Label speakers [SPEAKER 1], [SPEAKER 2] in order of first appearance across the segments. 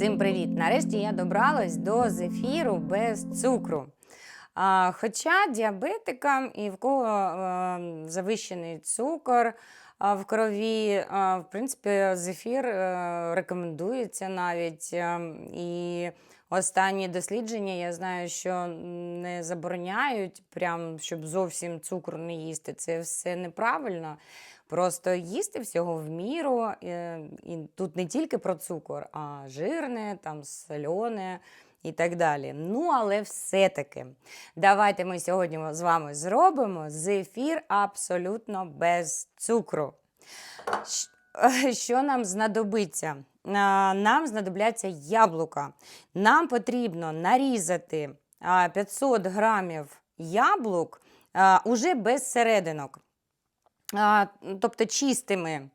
[SPEAKER 1] Всім привіт! Нарешті я добралась до зефіру без цукру. А, хоча діабетикам і в кого е, завищений цукор а, в крові, а, в принципі, зефір е, рекомендується навіть. е, і останні дослідження я знаю, що не забороняють, прям, щоб зовсім цукру не їсти. Це все неправильно. Просто їсти всього в міру. е, І тут не тільки про цукор, а жирне, там солене і так далі. Ну, але все-таки давайте ми сьогодні з вами зробимо зефір абсолютно без цукру. Що нам знадобиться? Нам знадобляться яблука. Нам потрібно нарізати 500 грамів яблук уже без серединок. Тобто чистими,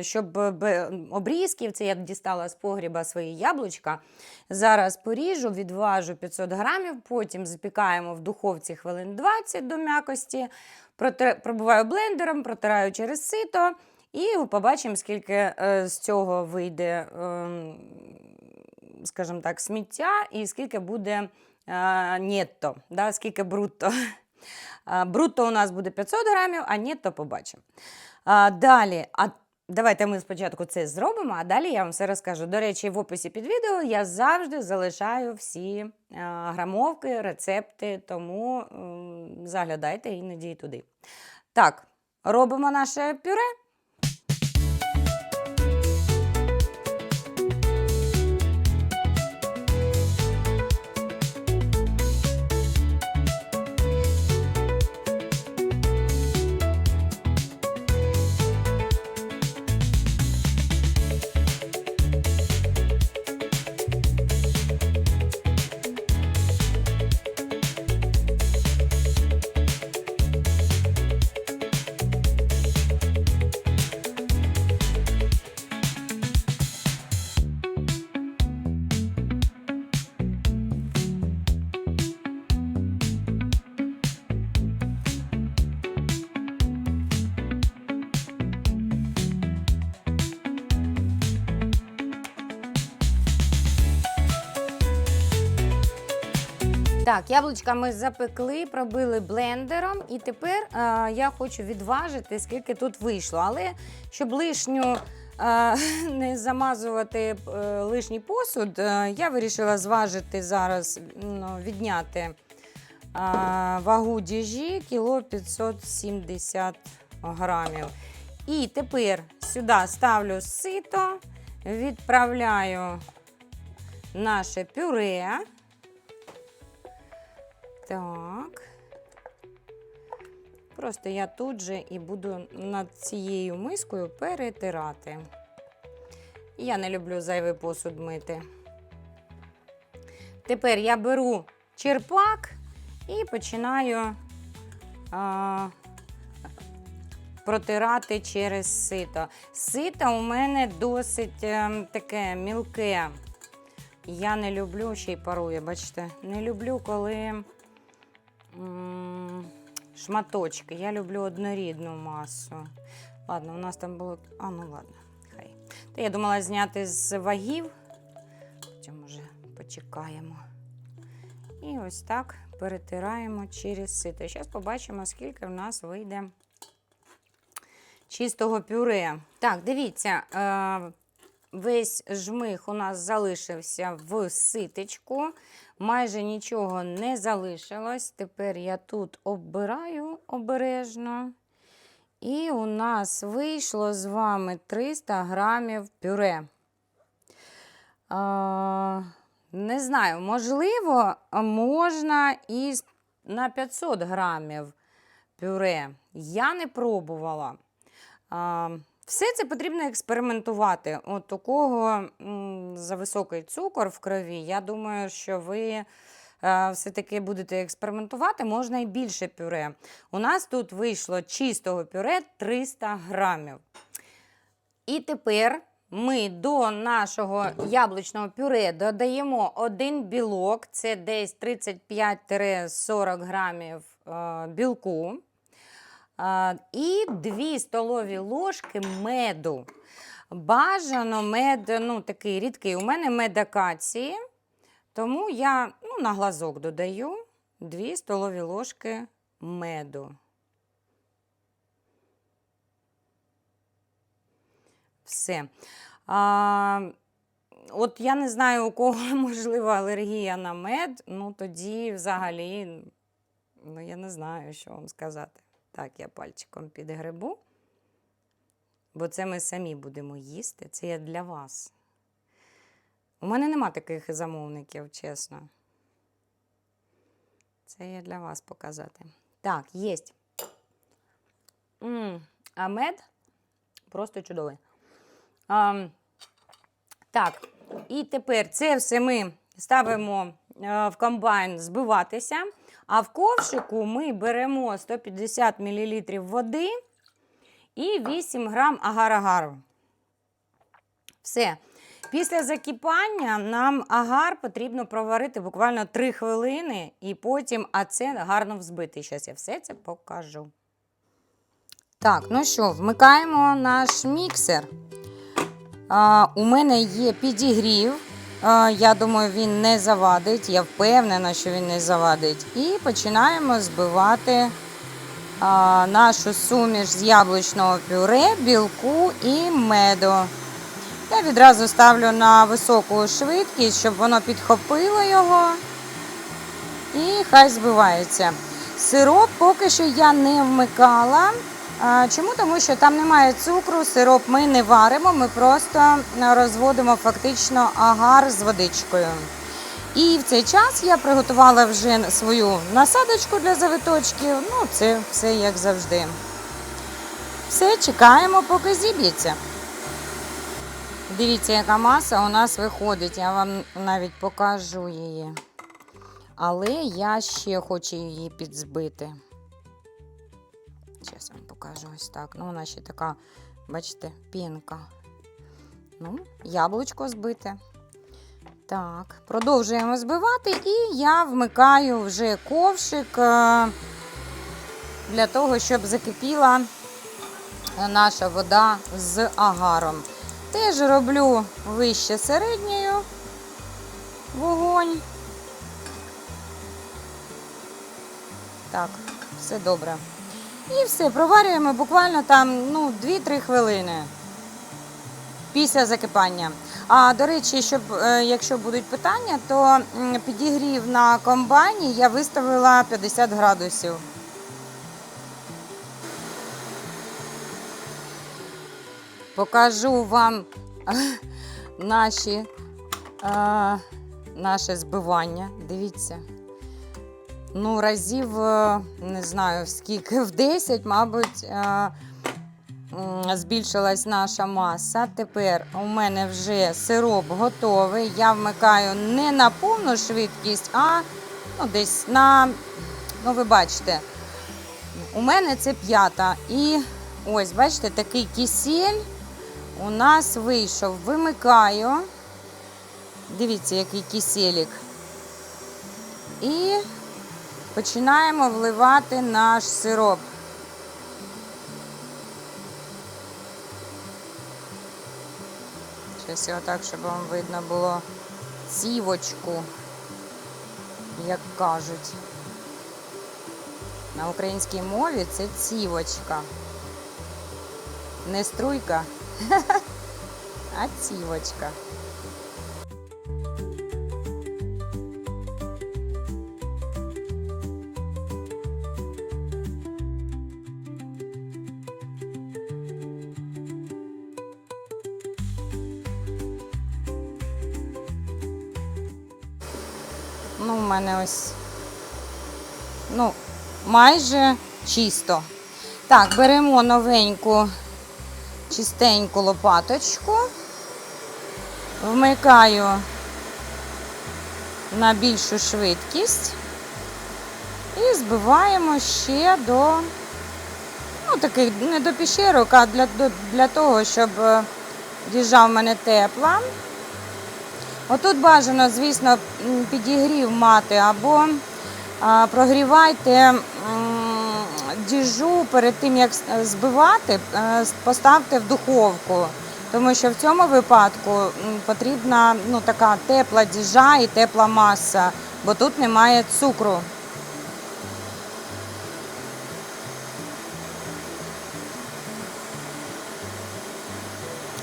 [SPEAKER 1] щоб обрізків, це я дістала з погріба свої яблучка. Зараз поріжу, відважу 500 грамів, потім запікаємо в духовці хвилин 20 до м'якості, пробиваю блендером, протираю через сито і побачимо, скільки е, з цього вийде, ем, скажімо так, сміття і скільки буде е, нетто, да, скільки брутто. Брутто у нас буде 500 грамів, а ні, то побачимо. Далі, давайте ми спочатку це зробимо, а далі я вам все розкажу. До речі, в описі під відео я завжди залишаю всі грамовки, рецепти, тому заглядайте іноді туди. Так, робимо наше пюре. Так, яблучка ми запекли, пробили блендером, і тепер е, я хочу відважити, скільки тут вийшло. Але щоб лишню е, не замазувати е, лишній посуд, е, я вирішила зважити зараз, ну, відняти е, вагу діжі кіло 570 грамів. І тепер сюди ставлю сито, відправляю наше пюре. Так. Просто я тут же і буду над цією мискою перетирати. Я не люблю зайвий посуд мити. Тепер я беру черпак і починаю а, протирати через сито. Сито у мене досить ем, таке мілке. Я не люблю ще й парує, бачите, не люблю, коли шматочки. Я люблю однорідну масу. Ладно, у нас там було. А, ну ладно, хай. Та я думала зняти з вагів. Потім може почекаємо. І ось так перетираємо через сито. Зараз побачимо, скільки в нас вийде чистого пюре. Так, дивіться, е, весь жмих у нас залишився в ситечку. Майже нічого не залишилось. Тепер я тут оббираю обережно. І у нас вийшло з вами 300 грамів пюре. А, не знаю, можливо, можна і на 500 грамів пюре. Я не пробувала. Все це потрібно експериментувати. От у кого за високий цукор в крові, я думаю, що ви е, все-таки будете експериментувати, можна і більше пюре. У нас тут вийшло чистого пюре 300 грамів. І тепер ми до нашого яблучного пюре додаємо один білок, це десь 35-40 грамів е, білку. І 2 столові ложки меду. Бажано мед, ну такий рідкий. У мене мед акації, тому я ну, на глазок додаю 2 столові ложки меду. Все. А, от я не знаю, у кого можливо алергія на мед, ну тоді взагалі, ну я не знаю, що вам сказати. Так, я пальчиком підгребу. Бо це ми самі будемо їсти. Це я для вас. У мене нема таких замовників, чесно. Це я для вас показати. Так, м А мед просто чудовий. А, так, і тепер це все ми ставимо е, в комбайн збиватися. А в ковшику ми беремо 150 мл води і 8 грам агар-агару. Все. Pісля закипання нам агар потрібно проварити буквально 3 хвилини, і потім ацет гарно взбити. Зараз я все це покажу. Так, ну що, вмикаємо наш міксер. А, у мене є підігрів. Я думаю, він не завадить. Я впевнена, що він не завадить. І починаємо збивати нашу суміш з яблучного пюре, білку і меду. Я відразу ставлю на високу швидкість, щоб воно підхопило його. І хай збивається. Сироп поки що я не вмикала. Чому? Тому що там немає цукру, сироп ми не варимо, ми просто розводимо фактично агар з водичкою. І в цей час я приготувала вже свою насадочку для завиточків. Ну, це все як завжди. Все, чекаємо, поки зіб'ється. Дивіться, яка маса у нас виходить. Я вам навіть покажу її. Але я ще хочу її підзбити. Зараз вам покажу ось так. Ну, вона ще така, бачите, пінка. Ну, яблучко збите. Так, продовжуємо збивати, і я вмикаю вже ковшик е, для того, щоб закипіла наша вода з агаром. Теж роблю вище середньою вогонь. Так, все добре. І все, проварюємо буквально там ну, 2-3 хвилини після закипання. А до речі, щоб, е, якщо будуть питання, то підігрів на комбайні я виставила 50 градусів. Покажу вам наші, е, наше збивання. Дивіться. Ну, разів, е, не знаю, скільки, в 10, мабуть, е, збільшилась наша маса. Тепер у мене вже сироп готовий. Я вмикаю не на повну швидкість, а ну, десь на, ну, ви бачите, у мене це п'ята. І ось, бачите, такий кисель у нас вийшов. Вимикаю. Дивіться, який киселік. І починаємо вливати наш сироп. Зараз його так, щоб вам видно було цівочку, як кажуть. На українській мові це цівочка. Не струйка, а цівочка. Мене ось, ну, майже чисто. Так, беремо новеньку, чистеньку лопаточку, вмикаю на більшу швидкість і збиваємо ще до, ну, таких не до піщерок, а для, для того, щоб е, діжа в мене тепла. Отут бажано, звісно, підігрів мати або прогрівайте діжу перед тим, як збивати, е, поставте в духовку. Тому що в цьому випадку потрібна ну, така тепла діжа і тепла маса, бо тут немає цукру.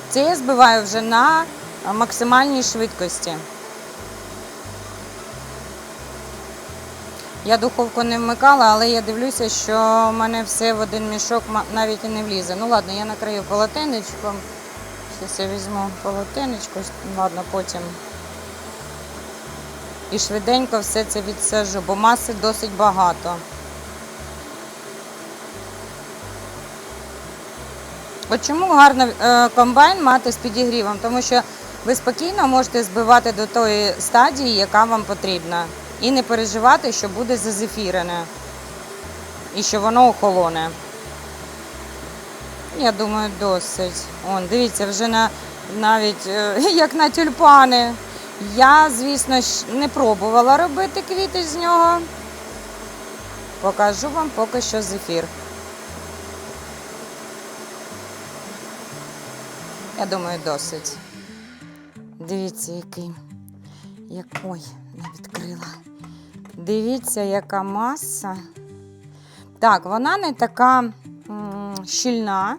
[SPEAKER 1] Це я збиваю вже на максимальній швидкості. Я духовку не вмикала, але я дивлюся, що в мене все в один мішок навіть і не влізе. Ну ладно, я накрию полотенечком. Зараз я візьму полотенечко, ладно, потім. І швиденько все це відсажу, бо маси досить багато. От чому гарно е, комбайн мати з підігрівом? Тому що ви спокійно можете збивати до тої стадії, яка вам потрібна. І не переживати, що буде зазефірене. І що воно охолоне. Я думаю, досить. Он, дивіться, вже на, навіть е, як на тюльпани. Я, звісно не пробувала робити квіти з нього. Покажу вам поки що зефір. Я думаю, досить. Дивіться, який. Якой не відкрила. Дивіться, яка маса. Так, вона не така м, щільна,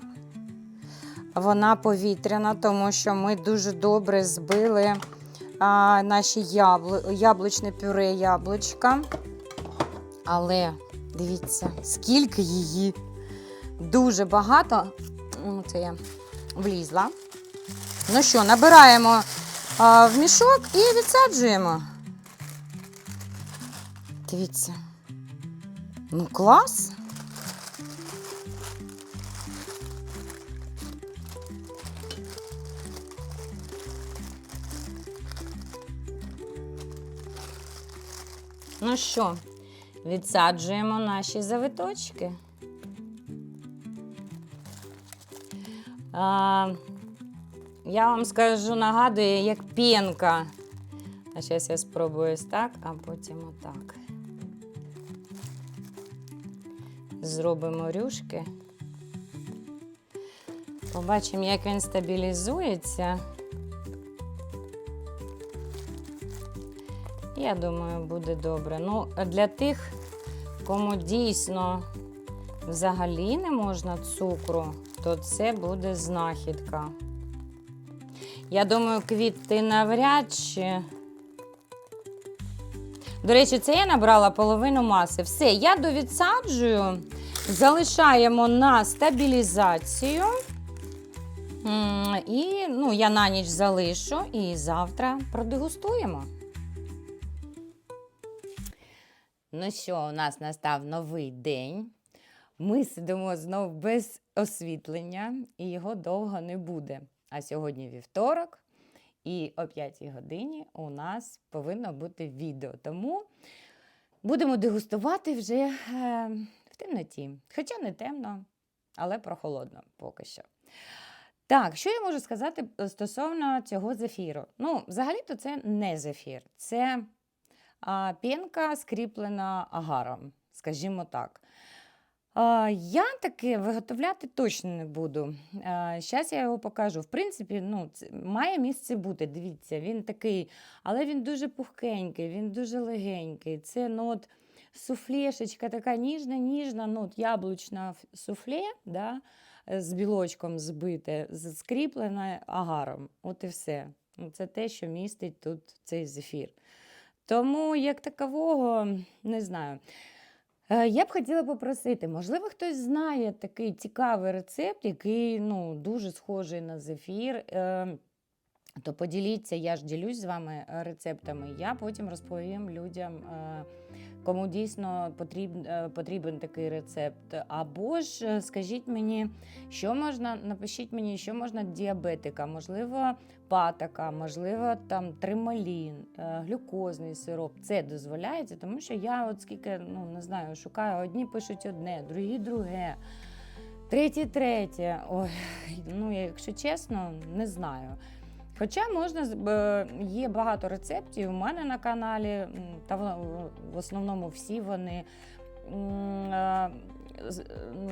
[SPEAKER 1] вона повітряна, тому що ми дуже добре збили а, наші яблу... яблучне пюре яблучка. Але дивіться, скільки її. Дуже багато. Це я влізла. Ну що, набираємо в мішок і відсаджуємо. Дивіться. Ну, клас. Ну що, відсаджуємо наші завиточки. Я вам скажу, нагадує, як пінка. А зараз я спробую ось так, а потім отак. Зробимо рюшки. Побачимо, як він стабілізується. Я думаю, буде добре. Ну, для тих, кому дійсно взагалі не можна цукру, то це буде знахідка. Я думаю, квіти навряд чи. До речі, це я набрала половину маси. Все, я довідсаджую, залишаємо на стабілізацію. І ну, я на ніч залишу і завтра продегустуємо. Ну що, у нас настав новий день. Ми сидимо знов без освітлення, і його довго не буде. А сьогодні вівторок, і о 5 годині у нас повинно бути відео. Тому будемо дегустувати вже е, в темноті. Хоча не темно, але прохолодно поки що. Так, що я можу сказати стосовно цього зефіру? Ну, взагалі-то це не зефір, це а, пінка скріплена агаром, скажімо так. Я таке виготовляти точно не буду. Зараз я його покажу. В принципі, ну, має місце бути. Дивіться, він такий, але він дуже пухкенький, він дуже легенький. Це ну, от, суфлешечка така ніжна, ніжна, ну, от, яблучна суфле, да, з білочком збите, скріплене агаром. От і все. Ну, Це те, що містить тут цей зефір. Тому, як такового, не знаю. Е, Я б хотіла попросити, можливо, хтось знає такий цікавий рецепт, який ну, дуже схожий на зефір. е, То поділіться, я ж ділюсь з вами е, рецептами. Я потім розповім людям, е, кому дійсно потрібен, потрібен такий рецепт. Або ж скажіть мені, що можна, напишіть мені, що можна діабетика, можливо, патока, можливо, там трималін, е, глюкозний сироп. Це дозволяється, тому що я от скільки ну не знаю, шукаю одні пишуть одне, другі друге. Треті, третє. Ой, ну якщо чесно, не знаю. Хоча можна є багато рецептів у мене на каналі, та в основному всі вони е,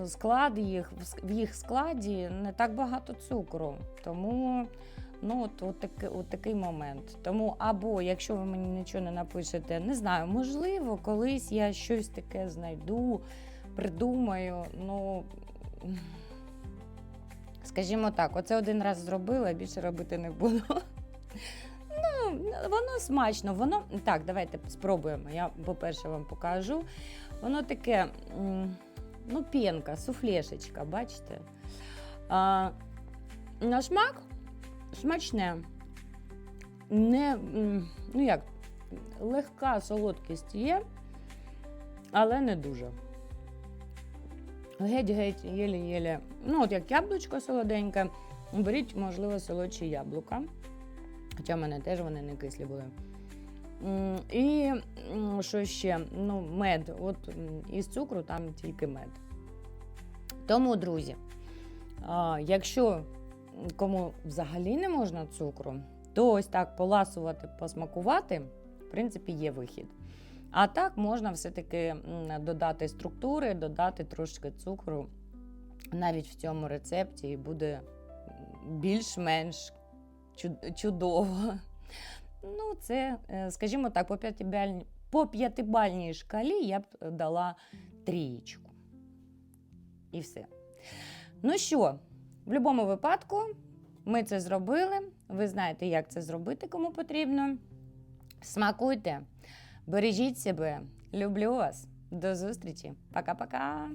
[SPEAKER 1] склад їх, в їх складі не так багато цукру. Тому ну, от, от, такий, от такий момент. Тому, або якщо ви мені нічого не напишете, не знаю, можливо, колись я щось таке знайду, придумаю. Ну, скажімо так, оце один раз зробила, більше робити не буду. Ну, воно смачно, воно. Так, давайте спробуємо. Я, по-перше, вам покажу. Воно таке, ну, пінка, суфлешечка, бачите? А, на смак смачне. Не, ну як, легка солодкість є, але не дуже. Геть-геть, єлі-єлі. Ну, от як яблучко солоденьке, беріть, можливо, солодші яблука. Хоча в мене теж вони не кислі були. І що ще? Ну, мед. От із цукру там тільки мед. Тому, друзі, якщо кому взагалі не можна цукру, то ось так поласувати, посмакувати, в принципі, є вихід. А так можна все-таки додати структури, додати трошки цукру навіть в цьому рецепті, буде більш-менш чудово. Ну, це, е, скажімо так, по п'ятибальній, по п'ятибальній шкалі я б дала трієчку. І все. Ну що, в будь-якому випадку ми це зробили. Ви знаєте, як це зробити, кому потрібно. Смакуйте, бережіть себе. Люблю вас. До зустрічі. Пока-пока.